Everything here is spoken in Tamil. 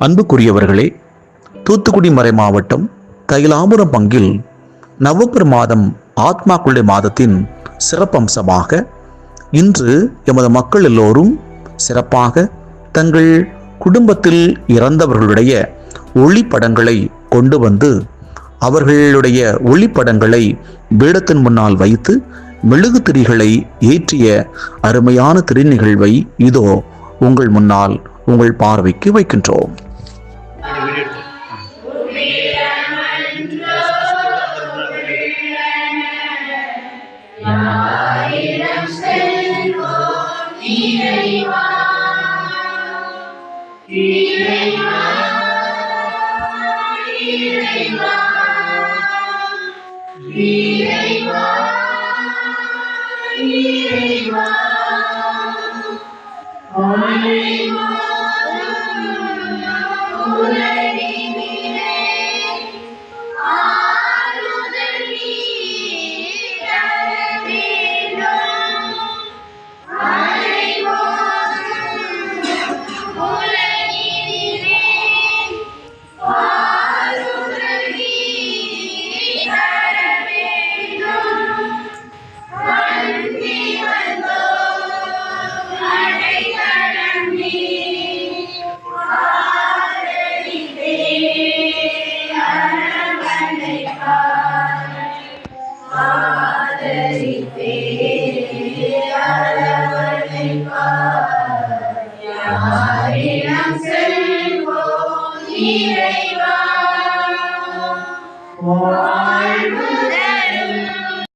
அன்புக்குரியவர்களே தூத்துக்குடி மறை மாவட்டம் தைலாபுரம் பங்கில் நவம்பர் மாதம் ஆத்மாக்குள்ளை மாதத்தின் சிறப்பம்சமாக இன்று எமது மக்கள் எல்லோரும் சிறப்பாக தங்கள் குடும்பத்தில் இறந்தவர்களுடைய ஒளிப்படங்களை கொண்டு வந்து அவர்களுடைய ஒளிப்படங்களை பீடத்தின் முன்னால் வைத்து மெழுகு திரிகளை ஏற்றிய அருமையான திருநிகழ்வை இதோ உங்கள் முன்னால் உங்கள் பார்வைக்கு வைக்கின்றோம். இறைவா செல்வோம் இறைவா.